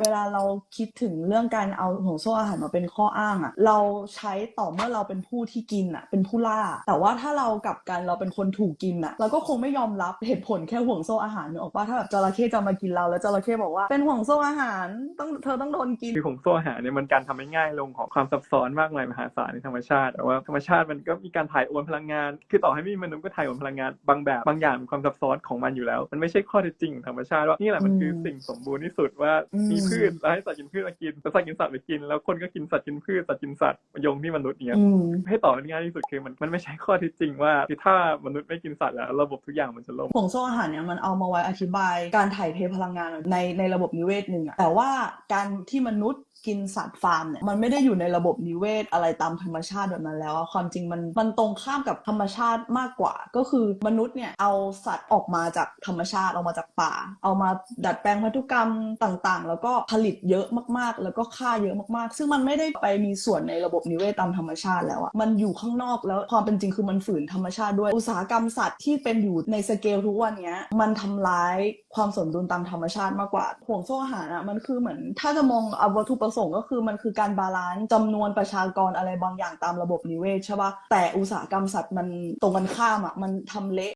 เวลาเราคิดถึงเรื่องการเอาห่วงโซ่อาหารมาเป็นข้ออ้างอะเราใช้ต่อเมื่อเราเป็นผู้ที่กินอะเป็นผู้ล่า แต่ว่าถ้าเรากลับกันเราเป็นคนถูกกินอะเราก็คงไม่ยอมรับเหตุผลแค่ห่วงโซ่อาหารเนออกปะถ้าแบบจระเข้จะมากินเราแล้วจระเข้บอกว่าเป็นห่วงโซ่อาหารต้องเธอต้องโดนกินคือของโซ่อาหารเนี่ยมันการทำให้ง่ายลงของความซับซ้อนมากมายมหาศาลในธรรมชาติแต่ว่าธรรมชาติมันก็มีการถ่ายโอนพลังงาน คือต่อให้ไม่มีมนุษย์ก็ถ่ายโอนพลังงานบางแบบบางอย่างความซับซ้อนของมันอยู่แล้ว มันไม่ใช่ข้อเท็จจริงธรรมชาติว่านี่แหละมันคือสิ่งสมบูรณ์ที่สุดว่ามีพืชแล้วให้สัตว์กินพืชมากินแล้วสัตว์กินสัตว์ไปกิน แล้วคนก็กินสัตว์กินพืชสัตว์กินสัตว์มาโยงที่มนุษย์เนี่ยอืมให้ต่อกันง่ายที่สุดคือมันมันไม่ใช่ข้อเท็จจริงว่าคือถ้ามนุษย์ไม่กินสัตว์แล้วระบบทุกอย่างมันจะล่มห่วงโซ่อาหารเนี่ยมันเอามาไว้อธิบายการถ่ายเทพลังงานในในระบบนิเวศหนึ่งอะแต่ว่าการที่มนุษย์กินสัตว์ฟาร์มเนี่ยมันไม่ได้อยู่ในระบบนิเวศอะไรตามธรรมชาติแบบนั้นแล้วอะความจริงมันมันตรงข้ามกับธรรมชาติมากกว่า ก็คือมนุษย์เนี่ยเอาสัตว์ออกมาจากธรรมชาติออกมาจากป่า เอามาดัดแปลงพันธุกรรมต่างๆ แล้วก็ผลิตเยอะมากๆ แล้วก็ฆ่าเยอะมากๆ ซึ่งมันไม่ได้ไปมีส่วนในระบบนิเวศตามธรรมชาติแล้วอะมันอยู่ข้างนอกแล้วความเป็นจริงคือมันฝืนธรรมชาติด้วยอุตสาหกรรมสัตว์ที่เป็นอยู่ในสเกลทุกวันเนี้ยมันทำร้ายความสมดุลตามธรรมชาติมากกว่าห่วงโซ่อาหารอะมันคือเหมือนถ้าจะมองเอาวัตถุประสงค์ก็คือมันคือการบาลานซ์จำนวนประชากรอะไรบางอย่างตามระบบนิเวศใช่ปะแต่อุตสาหกรรมสัตว์มันตรงกันข้ามอะมันทำเละ